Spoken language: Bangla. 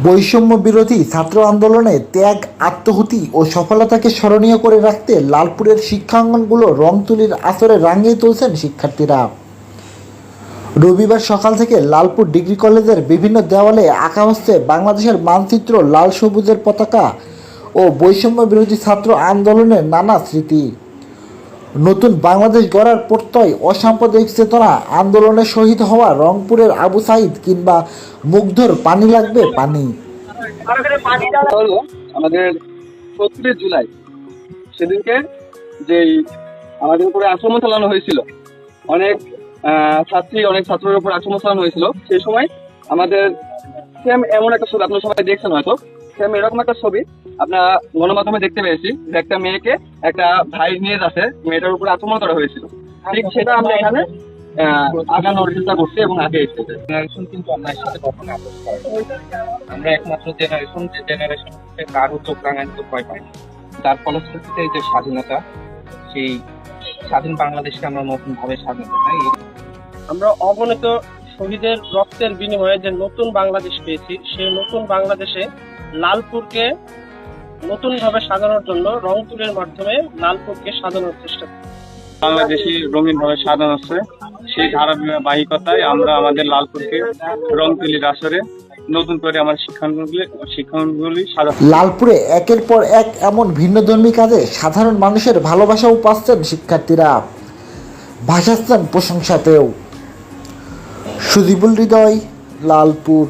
বৈষম্য বিরোধী ছাত্র আন্দোলনে ত্যাগ, আত্মহুতি ও সফলতাকে স্মরণীয় করে রাখতে লালপুরের শিক্ষাঙ্গনগুলো রং তুলির আসরে রাঙিয়ে তুলছেন শিক্ষার্থীরা। রবিবার সকাল থেকে লালপুর ডিগ্রি কলেজের বিভিন্ন দেওয়ালে আঁকা হচ্ছে বাংলাদেশের মানচিত্র লাল সবুজের পতাকা ও বৈষম্য বিরোধী ছাত্র আন্দোলনের নানা স্মৃতি। নতুন বাংলাদেশ গড়ার প্রত্যয় অসাম্প্রদায়িক চেতনা আন্দোলনে শহীদ হওয়া রংপুরের আবু সাইদ কিংবা মুগ্ধর পানি লাগবে পানি। আমাদের জুলাই। সেদিনকে যেই আমাদের উপরে আক্রমণ চালানো হয়েছিল, অনেক ছাত্রী, অনেক ছাত্রের উপর আক্রমণ চালানো হয়েছিল, সেই সময় আমাদের সেম এমন একটা ছবি আপনার সবাই দেখছেন হয়তো। সেম এরকম একটা ছবি। আপনার গণমাধ্যমে দেখতে পেয়েছি যে একটা মেয়েকে একটা ভাই নিয়ে যাচ্ছে মেয়েটার উপর আক্রমণ করা হয়েছিল। ঠিক সেটা আমরা এখানে আগানোর চেষ্টা করছি এবং আগে এসেছে জেনারেশন কিন্তু অন্যায়ের সাথে কখনো আপোষ করে আমরা একমাত্র জেনারেশন যে জেনারেশন কারও চোখ রাঙানিত ভয় পাই না। তার ফলশ্রুতিতে এই যে স্বাধীনতা সেই স্বাধীন বাংলাদেশকে আমরা নতুন ভাবে স্বাধীনতা পাই আমরা অগণিত শহীদের রক্তের বিনিময়ে যে নতুন বাংলাদেশ পেয়েছি সেই নতুন বাংলাদেশে লালপুরকে নতুন ভাবে সাজানোর জন্য রংপুরের মাধ্যমে লালপুরকে সাজানোর চেষ্টা করি। বাংলাদেশি রঙিন ভাবে সাজানো হচ্ছে। সেই ধারাবাহিকতায় আমরা আমাদের লালপুরকে রং তুলির আসরে নতুন করে আমার শিক্ষাঙ্গনগুলি শিক্ষাঙ্গনগুলি সাজা লালপুরে একের পর এক এমন ভিন্নধর্মী কাজে সাধারণ মানুষের ভালোবাসাও পাচ্ছেন শিক্ষার্থীরা। ভাসাচ্ছেন প্রশংসাতেও। সুদীপুল হৃদয় লালপুর।